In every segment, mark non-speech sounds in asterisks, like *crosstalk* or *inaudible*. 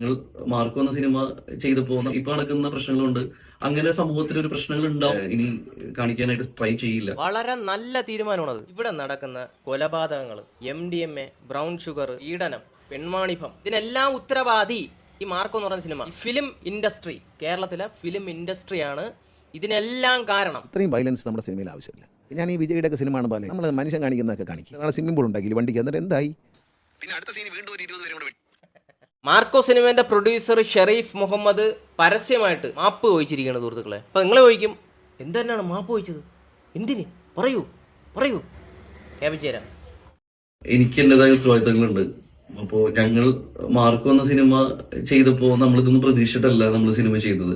നിങ്ങൾ മാർക്ക് വന്ന സിനിമ ചെയ്തു പോകുന്ന ഇപ്പൊ നടക്കുന്ന പ്രശ്നങ്ങളുണ്ട്. അങ്ങനെ സമൂഹത്തിൽ ഒരു പ്രശ്നങ്ങൾ ഉണ്ടാവും ഇനി കാണിക്കാനായിട്ട് ട്രൈ ചെയ്യില്ല. വളരെ നല്ല തീരുമാനമാണത്. ഇവിടെ നടക്കുന്ന കൊലപാതകങ്ങൾ M D M A brown sugar പീഡനം പെൺമാണിഭം ഇതിനെല്ലാം ഉത്തരവാദി ഈ മാർക്കോ എന്ന് പറയുന്ന സിനിമ. ഈ ഫിലിം ഇൻഡസ്ട്രി കേരളത്തിലെ ഫിലിം ഇൻഡസ്ട്രിയാണ് ഇതിനെല്ലാം കാരണം. ഇത്രയും വയലൻസ് നമ്മുടെ സിനിമയിൽ ആവശ്യമില്ല. ഞാൻ ഈ വിജയുടെ ഒക്കെ സിനിമ പോലെ നമ്മൾ മനുഷ്യൻ കാണിക്കുന്നതൊക്കെ കാണിക്കും. നാളെ സ്വിമ്മിംഗ് പൂൾ ഉണ്ടാക്കിയില്ല വണ്ടിക്ക് എന്നിട്ട് എന്തായി? പിന്നെ അടുത്ത സീൻ വീണ്ടും ഒരു ഇരുപത് പേരും കൂടെ മാർക്കോ സിനിമേന്റെ പ്രൊഡ്യൂസർ ഷെറീഫ് മുഹമ്മദ് പരസ്യമായിട്ട് മാപ്പ് ചോദിച്ചിരിക്കുകയാണ് സുഹൃത്തുക്കളെ. അപ്പൊ നിങ്ങളെ ചോദിക്കും എന്തെന്നാണ് മാപ്പ് ചോദിച്ചത്? എന്തിന്? പറയൂ പറയൂ. കേരാം എനിക്ക് എന്റേതായ ഉത്തരവാദിത്തങ്ങളുണ്ട് അപ്പോ ഞങ്ങൾ മാർക്കോ എന്ന സിനിമ ചെയ്തപ്പോ നമ്മളിതൊന്നും പ്രതീക്ഷിച്ചിട്ടല്ല നമ്മൾ സിനിമ ചെയ്തത്.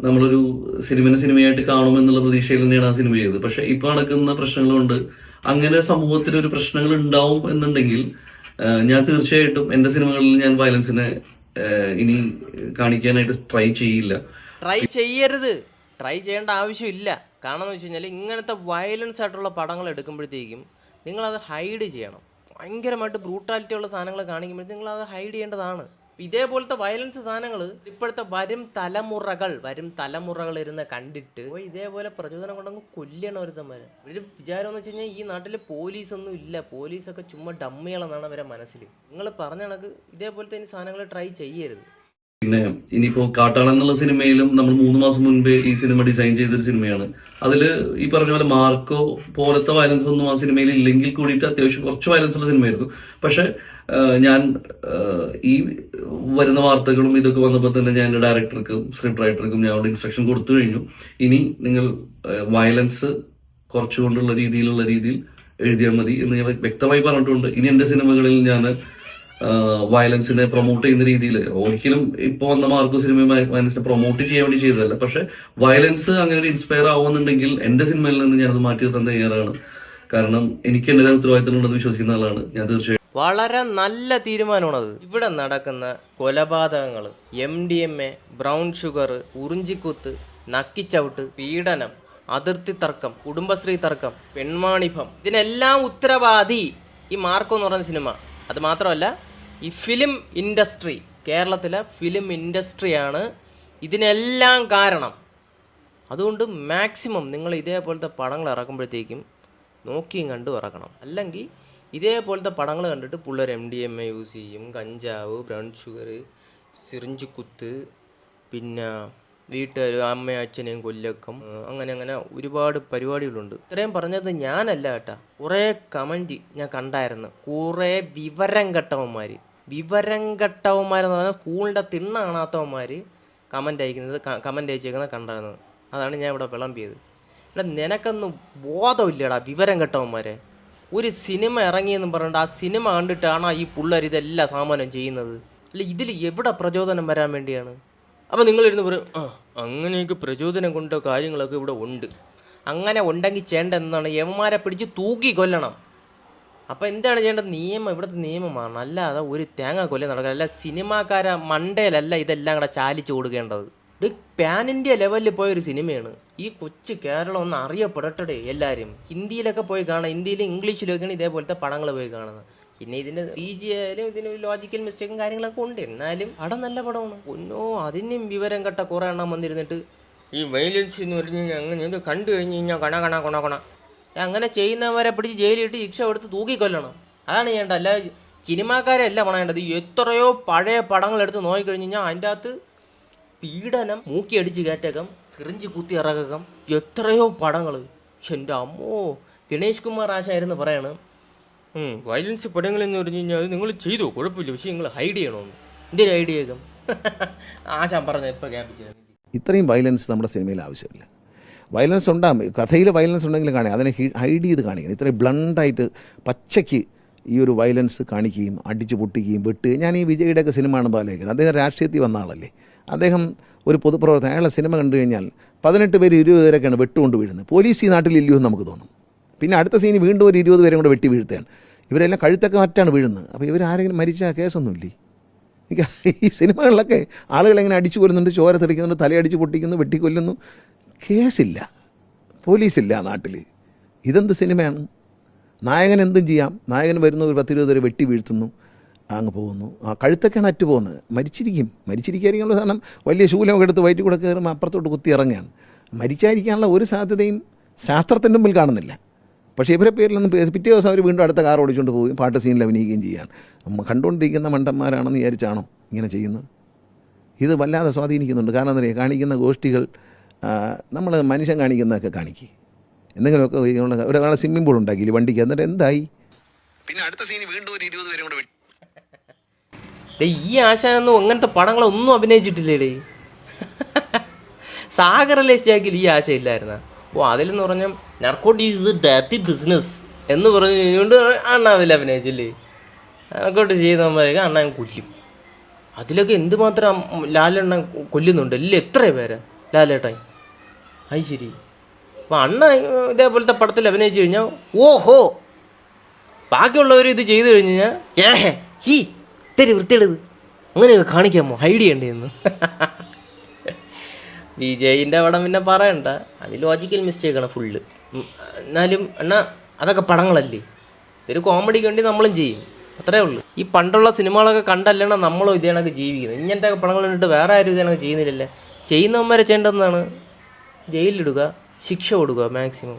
നമ്മളൊരു സിനിമനെ സിനിമയായിട്ട് കാണുമെന്നുള്ള പ്രതീക്ഷയിൽ തന്നെയാണ് ആ സിനിമ ചെയ്തത്. പക്ഷെ ഇപ്പൊ നടക്കുന്ന പ്രശ്നങ്ങളുണ്ട്. അങ്ങനെ സമൂഹത്തിൽ ഒരു പ്രശ്നങ്ങൾ ഉണ്ടാവും എന്നുണ്ടെങ്കിൽ ഞാൻ തീർച്ചയായിട്ടും എന്റെ സിനിമകളിൽ ഞാൻ വയലൻസിനെ ഇനി കാണിക്കാനായിട്ട് ട്രൈ ചെയ്യില്ല. ട്രൈ ചെയ്യരുത്. ട്രൈ ചെയ്യേണ്ട ആവശ്യമില്ല. കാരണം എന്ന് വെച്ച് കഴിഞ്ഞാൽ ഇങ്ങനത്തെ വയലൻസ് ആയിട്ടുള്ള പടങ്ങൾ എടുക്കുമ്പോഴത്തേക്കും നിങ്ങളത് ഹൈഡ് ചെയ്യണം. ഭയങ്കരമായിട്ട് ബ്രൂട്ടാലിറ്റി ഉള്ള സാധനങ്ങൾ കാണിക്കുമ്പോഴത്തേക്കും നിങ്ങളത് ഹൈഡ് ചെയ്യേണ്ടതാണ്. ഇതേപോലത്തെ വയലൻസ് സാധനങ്ങൾ ഇപ്പോഴത്തെ വരും തലമുറകൾ വരും തലമുറകൾ ഇരുന്ന് കണ്ടിട്ട് ഇതേപോലെ പ്രചോദനം കൊണ്ടങ്ങ് കൊല്ലണം ഒരുത്തന്മാരെ ഒരു വിചാരം എന്ന് വെച്ച് കഴിഞ്ഞാൽ ഈ നാട്ടിൽ പോലീസൊന്നും ഇല്ല. പോലീസൊക്കെ ചുമ്മാ ഡമ്മികളെന്നാണ് അവരെ മനസ്സിൽ നിങ്ങൾ പറഞ്ഞ കണക്ക് ഇതേപോലത്തെ ഇനി സാധനങ്ങൾ ട്രൈ ചെയ്യരുത്. പിന്നെ ഇനിയിപ്പോ കാട്ടാളൻ എന്നുള്ള സിനിമയിലും നമ്മൾ മൂന്ന് മാസം മുൻപേ ഈ സിനിമ ഡിസൈൻ ചെയ്തൊരു സിനിമയാണ്. അതിൽ ഈ പറഞ്ഞ പോലെ മാർക്കോ പോലത്തെ വയലൻസ് ഒന്നും ആ സിനിമയിൽ ഇല്ലെങ്കിൽ കൂടിയിട്ട് അത്യാവശ്യം കുറച്ച് വയലൻസ് ഉള്ള സിനിമയായിരുന്നു. പക്ഷെ ഞാൻ ഈ വരുന്ന വാർത്തകളും ഇതൊക്കെ വന്നപ്പോൾ തന്നെ ഞാൻ എന്റെ ഡയറക്ടർക്കും സ്ക്രിപ്റ്റ് റൈറ്റർക്കും ഞാൻ അവിടെ ഇൻസ്ട്രക്ഷൻ കൊടുത്തു കഴിഞ്ഞു. ഇനി നിങ്ങൾ വയലൻസ് കുറച്ചുകൊണ്ടുള്ള രീതിയിലുള്ള രീതിയിൽ എഴുതിയാൽ മതി എന്ന് ഞാൻ വ്യക്തമായി പറഞ്ഞിട്ടുണ്ട്. ഇനി എന്റെ സിനിമകളിൽ ഞാൻ വയലൻസിനെ പ്രൊമോട്ട് ചെയ്യുന്ന രീതിയിൽ ഒരിക്കലും ഇപ്പൊ വന്ന മാർക്കോ സിനിമയുമായി വയലൻസിനെ പ്രൊമോട്ട് ചെയ്യാൻ വേണ്ടി ചെയ്തതല്ല. പക്ഷെ വയലൻസ് അങ്ങനെ ഇൻസ്പയർ ആവുന്നുണ്ടെങ്കിൽ എന്റെ സിനിമയിൽ നിന്ന് ഞാനത് മാറ്റി നിർത്താൻ തയ്യാറാണ്. കാരണം എനിക്ക് എന്റെ ഉത്തരവാദിത്തം ഉണ്ടെന്ന് വിശ്വസിക്കുന്ന ആളാണ്. ഞാൻ തീർച്ചയായും വളരെ നല്ല തീരുമാനമാണത്. ഇവിടെ നടക്കുന്ന കൊലപാതകങ്ങൾ M D M A brown sugar ഉറിഞ്ചിക്കുത്ത് നക്കിച്ചവിട്ട് പീഡനം അതിർത്തി തർക്കം കുടുംബശ്രീ തർക്കം പെൺവാണിഭം ഇതിനെല്ലാം ഉത്തരവാദി ഈ മാർക്കോ എന്ന് പറയുന്ന സിനിമ. അത് മാത്രമല്ല ഈ ഫിലിം ഇൻഡസ്ട്രി കേരളത്തിലെ ഫിലിം ഇൻഡസ്ട്രിയാണ് ഇതിനെല്ലാം കാരണം. അതുകൊണ്ട് മാക്സിമം നിങ്ങൾ ഇതേപോലത്തെ പടങ്ങൾ ഇറക്കുമ്പോഴത്തേക്കും നോക്കിയും കണ്ടും ഇറക്കണം. അല്ലെങ്കിൽ ഇതേപോലത്തെ പടങ്ങൾ കണ്ടിട്ട് പിള്ളേർ M D M A use ചെയ്യും കഞ്ചാവ് ബ്രൗൺ ഷുഗർ സിറിഞ്ച് കുത്ത് പിന്നെ വീട്ടുകാർ അമ്മയും അച്ഛനെയും കൊല്ലക്കം അങ്ങനെ അങ്ങനെ ഒരുപാട് പരിപാടികളുണ്ട്. ഇത്രയും പറഞ്ഞത് ഞാനല്ല കേട്ടാ. കുറേ കമന്റ് ഞാൻ കണ്ടായിരുന്നു. കുറേ വിവരം കെട്ടവന്മാർ വിവരം കെട്ടവന്മാരെന്ന് പറഞ്ഞാൽ സ്കൂളിന്റെ തിണ്ണ കാണാത്തവന്മാർ കമന്റ് അയക്കുന്നത് കമന്റ് അയച്ചേക്കുന്നത് കണ്ടായിരുന്നത് അതാണ് ഞാൻ ഇവിടെ വിളമ്പിയത്. എടാ നിനക്കൊന്നും ബോധമില്ലടാ വിവരം കെട്ടവന്മാരെ. ഒരു സിനിമ ഇറങ്ങിയെന്നും പറഞ്ഞിട്ട് ആ സിനിമ കണ്ടിട്ടാണ് ഈ പിള്ളേർ ഇതെല്ലാം സാമാനം ചെയ്യുന്നത്. അല്ല ഇതിൽ എവിടെ പ്രചോദനം വരാൻ വേണ്ടിയാണ്? അപ്പോൾ നിങ്ങളിരുന്ന് പറയും ആ അങ്ങനെയൊക്കെ പ്രചോദനം കൊണ്ട കാര്യങ്ങളൊക്കെ ഇവിടെ ഉണ്ട്. അങ്ങനെ ഉണ്ടെങ്കിൽ ചെയ്യേണ്ട എന്താണ് യവന്മാരെ പിടിച്ച് തൂക്കി കൊല്ലണം. അപ്പോൾ എന്താണ് ചെയ്യേണ്ടത്? നിയമം ഇവിടുത്തെ നിയമമാണ്. അല്ലാതെ ഒരു തേങ്ങ കൊല്ലം നടക്കുക അല്ല സിനിമാക്കാരെ മണ്ടയിലല്ല ഇതെല്ലാം കൂടെ ചാലിച്ച് കൊടുക്കേണ്ടത്. ഇത് പാൻ ഇന്ത്യ ലെവലിൽ പോയൊരു സിനിമയാണ്. ഈ കൊച്ചു കേരളം ഒന്ന് അറിയപ്പെടട്ടെ എല്ലാവരും ഹിന്ദിയിലൊക്കെ പോയി കാണാം. ഹിന്ദിയിലും ഇംഗ്ലീഷിലൊക്കെയാണ് ഇതേപോലത്തെ പടങ്ങൾ പോയി കാണുന്നത്. പിന്നെ ഇതിന്റെ സി ജി ആയാലും ഇതിന് ലോജിക്കൽ മിസ്റ്റേക്കും കാര്യങ്ങളൊക്കെ ഉണ്ട്. എന്നാലും പടം നല്ല പടമാണ്. ഒന്നോ അതിനും വിവരം കെട്ട കുറേ എണ്ണം വന്നിരുന്നിട്ട് ഈ വയലൻസ് എന്ന് പറഞ്ഞു കഴിഞ്ഞാൽ അങ്ങനെ ഇത് കണ്ടു കഴിഞ്ഞ് കഴിഞ്ഞാൽ കണ കണ കൊണ കൊണ. അങ്ങനെ ചെയ്യുന്നവരെ പിടിച്ച് ജയിലിട്ട് ശിക്ഷ കൊടുത്ത് തൂക്കിക്കൊല്ലണം. അതാണ് ചെയ്യേണ്ടത്. അല്ല സിനിമാക്കാരെ അല്ല പണയേണ്ടത്. എത്രയോ പഴയ പടങ്ങൾ എടുത്ത് നോക്കിക്കഴിഞ്ഞ് കഴിഞ്ഞാൽ അതിന്റെ അകത്ത് പീഡനം മൂക്കിയടിച്ച് കയറ്റകം സിറിഞ്ച് കുത്തി ഇറകകം എത്രയോ പടങ്ങൾ എന്റെ അമ്മോ ഗണേഷ് കുമാർ ആശായിരുന്നു പറയാണ് വയലൻസ് പടങ്ങളെന്ന് പറഞ്ഞു കഴിഞ്ഞാൽ അത് നിങ്ങൾ ചെയ്തു? കുഴപ്പമില്ല. പക്ഷേ നിങ്ങൾ ഹൈഡ് ചെയ്യണമെന്ന് എന്തിനു ഹൈഡ് ചെയ്യും *laughs* ആശാൻ പറഞ്ഞ ഇപ്പം ക്യാപിച്ചു ഇത്രയും വയലൻസ് നമ്മുടെ സിനിമയിൽ ആവശ്യമില്ല. വയലൻസ് ഉണ്ടാകും കഥയിൽ വയലൻസ് ഉണ്ടെങ്കിലും കാണുക അതിനെ ഹൈഡ് ചെയ്ത് കാണിക്കണം. ഇത്രയും ബ്ലണ്ടായിട്ട് പച്ചയ്ക്ക് ഈ ഒരു വയലൻസ് കാണിക്കുകയും അടിച്ചു പൊട്ടിക്കുകയും വെട്ടുകയും. ഞാൻ ഈ വിജയുടെയൊക്കെ സിനിമ ആണ് അദ്ദേഹം രാഷ്ട്രീയത്തിൽ വന്ന ആളല്ലേ? അദ്ദേഹം ഒരു പൊതുപ്രവർത്തകൻ അയാളെ സിനിമ കണ്ടു കഴിഞ്ഞാൽ പതിനെട്ട് പേര് ഇരുപത് പേരൊക്കെയാണ് വെട്ടുകൊണ്ട് വീഴുന്നത്. പോലീസ് ഈ നാട്ടിൽ ഇല്ലയോ എന്ന് നമുക്ക് തോന്നും. പിന്നെ അടുത്ത സീനി വീണ്ടും ഒരു ഇരുപത് പേരും കൂടെ വെട്ടി വീഴ്ത്തുകയാണ്. ഇവരെല്ലാം കഴുത്തൊക്കെ മറ്റാണ് വീഴുന്നത്. അപ്പോൾ ഇവരാരെങ്കിലും മരിച്ച കേസൊന്നുമില്ലേ എനിക്ക് ഈ സിനിമകളിലൊക്കെ ആളുകളെങ്ങനെ അടിച്ചു കൊല്ലുന്നുണ്ട് ചോര തെളിക്കുന്നുണ്ട് തലയടിച്ച് പൊട്ടിക്കുന്നു വെട്ടിക്കൊല്ലുന്നു. കേസില്ല പോലീസില്ല നാട്ടിൽ. ഇതെന്ത് സിനിമയാണ്? നായകൻ എന്തും ചെയ്യാം. നായകൻ വരുന്ന ഒരു പത്തിരുപത് പേരെ വെട്ടി വീഴ്ത്തുന്നു. അങ്ങ് പോകുന്നു. ആ കഴുത്തൊക്കെയാണ് അറ്റ് പോകുന്നത്. മരിച്ചിരിക്കും. മരിച്ചിരിക്കാതിരിക്കാനുള്ള കാരണം വലിയ ശൂലമൊക്കെ എടുത്ത് വയറ്റിൽ കൂടെ കയറുമ്പോൾ അപ്പുറത്തോട്ട് കുത്തി ഇറങ്ങുകയാണ്. മരിച്ചായിരിക്കാനുള്ള ഒരു സാധ്യതയും ശാസ്ത്രത്തിന്റെ മുമ്പിൽ കാണുന്നില്ല. പക്ഷേ ഇവരെ പേരിലൊന്നും പിറ്റേ ദിവസം അവർ വീണ്ടും അടുത്ത കാർ ഓടിച്ചുകൊണ്ട് പോവുകയും പാട്ട് സീനിൽ അഭിനയിക്കുകയും ചെയ്യുകയാണ് കണ്ടുകൊണ്ടിരിക്കുന്ന മണ്ടന്മാരാണെന്ന് വിചാരിച്ചാണോ ഇങ്ങനെ ചെയ്യുന്നത്? ഇത് വല്ലാതെ സ്വാധീനിക്കുന്നുണ്ട്. കാരണം എന്താ കാണിക്കുന്ന ഗോഷ്ഠികൾ നമ്മൾ മനുഷ്യൻ കാണിക്കുന്നതൊക്കെ കാണിക്കുക എന്തെങ്കിലുമൊക്കെ ഒരാളെ സ്വിമ്മിംഗ് പൂൾ ഉണ്ടാക്കിയില്ല വണ്ടിക്ക്. എന്നിട്ട് എന്തായി? പിന്നെ അടുത്ത സീന് വീണ്ടും ഒരു ഇരുപത് പേരും കൂടെ ഈ ആശാനൊന്നും അങ്ങനത്തെ പടങ്ങളൊന്നും അഭിനയിച്ചിട്ടില്ലേടേ. സാഗർ അല്ലേ സ്റ്റാക്കിൽ ഈ ആശ ഇല്ലായിരുന്ന? ഓ അതിലെന്ന് പറഞ്ഞാൽ ഈസ് ഡാറ്റി ബിസിനസ് എന്ന് പറഞ്ഞു കഴിഞ്ഞുകൊണ്ട് അണ്ണ അതിൽ അഭിനയിച്ചില്ലേ? നർക്കോട്ട് ചെയ്യുന്നവന്മാരൊക്കെ അണ്ണൻ കൊല്ലും അതിലൊക്കെ എന്തുമാത്രം ലാലെണ്ണ കൊല്ലുന്നുണ്ട്? അല്ലേ എത്ര പേരാ ലാലേട്ടായി. അത് ശരി. അപ്പം അണ്ണ ഇതേപോലത്തെ പടത്തിൽ അഭിനയിച്ചു കഴിഞ്ഞാൽ ഓഹോ! ബാക്കിയുള്ളവർ ഇത് ചെയ്തു കഴിഞ്ഞു കഴിഞ്ഞാൽ ഏഹേ ഹീ! ഇത്തിരി വൃത്തിയുള്ളത് അങ്ങനെയൊക്കെ കാണിക്കാമോ? ഹൈഡ് ചെയ്യണ്ടേന്ന് വിജയിന്റെ പടം പിന്നെ പറയണ്ട. അത് ലോജിക്കൽ മിസ്റ്റേക്കാണ് ഫുള്ള് എന്നാലും എന്നാ അതൊക്കെ പടങ്ങളല്ലേ? ഇതൊരു കോമഡിക്ക് വേണ്ടി നമ്മളും ചെയ്യും. അത്രേ ഉള്ളൂ. ഈ പണ്ടുള്ള സിനിമകളൊക്കെ കണ്ടല്ലേ നമ്മളും ഇതേ ജീവിക്കുന്നത്. ഇങ്ങനത്തെ പടങ്ങൾ കണ്ടിട്ട് വേറെ ആരും ഇതേ ചെയ്യുന്നില്ലല്ലേ? ചെയ്യുന്നവന്മാരെ ചെയ്യേണ്ടതെന്നാണ് ജയിലിലിടുക ശിക്ഷ കൊടുക്കുക മാക്സിമം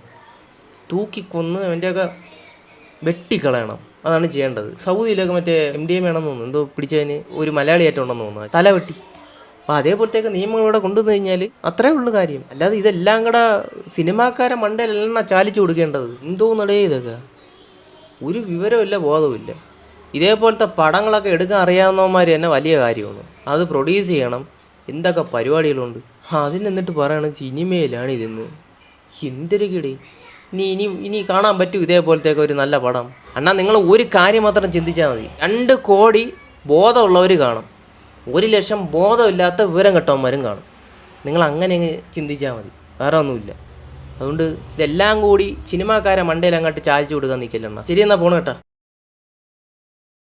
തൂക്കിക്കൊന്ന് അവന്റെയൊക്കെ വെട്ടിക്കളയണം. അതാണ് ചെയ്യേണ്ടത്. സൗദിയിലൊക്കെ മറ്റേ എം ഡി എം വേണമെന്ന് തോന്നുന്നു. എന്തോ പിടിച്ചതിന് ഒരു മലയാളി ആയിട്ടുണ്ടെന്ന് തോന്നുന്നു. തല വെട്ടി. അപ്പോൾ അതേപോലത്തെയൊക്കെ നിയമങ്ങൾ ഇവിടെ കൊണ്ടുവന്നു കഴിഞ്ഞാൽ അത്രേ ഉള്ളൂ കാര്യം. അല്ലാതെ ഇതെല്ലാം കൂടെ സിനിമാക്കാരെ മണ്ടയിലെല്ലാം ചാലിച്ചു കൊടുക്കേണ്ടത്. എന്തോ എന്തോന്നടേ ഇതൊക്കെ. ഒരു വിവരമില്ല ബോധവുമില്ല. ഇതേപോലത്തെ പടങ്ങളൊക്കെ എടുക്കാൻ അറിയാവുന്നവന്മാർ തന്നെ വലിയ കാര്യമാണ്. അത് പ്രൊഡ്യൂസ് ചെയ്യണം. എന്തൊക്കെ പരിപാടികളുണ്ട്. ആ അതിന് എന്നിട്ട് പറയണം സിനിമയിലാണ് ഇതെന്ന് എന്തൊരുകിടേ ഇനി ഇനി ഇനി കാണാൻ പറ്റൂ ഇതേപോലത്തേക്ക് ഒരു നല്ല പടം. അണ്ണാ നിങ്ങൾ ഒരു കാര്യം മാത്രം ചിന്തിച്ചാൽ മതി. രണ്ട് കോടി ബോധമുള്ളവർ കാണും. ഒരു ലക്ഷം ബോധമില്ലാത്ത വിവരം കെട്ടവന്മാരും കാണും. നിങ്ങൾ അങ്ങനെ അങ്ങ് ചിന്തിച്ചാൽ മതി. വേറെ ഒന്നുമില്ല. അതുകൊണ്ട് ഇതെല്ലാം കൂടി സിനിമാക്കാരെ മണ്ടയിൽ അങ്ങോട്ട് ചായച്ചു കൊടുക്കാൻ നിൽക്കില്ലണ്ണ ശരി എന്നാ പോണ കേട്ടാ.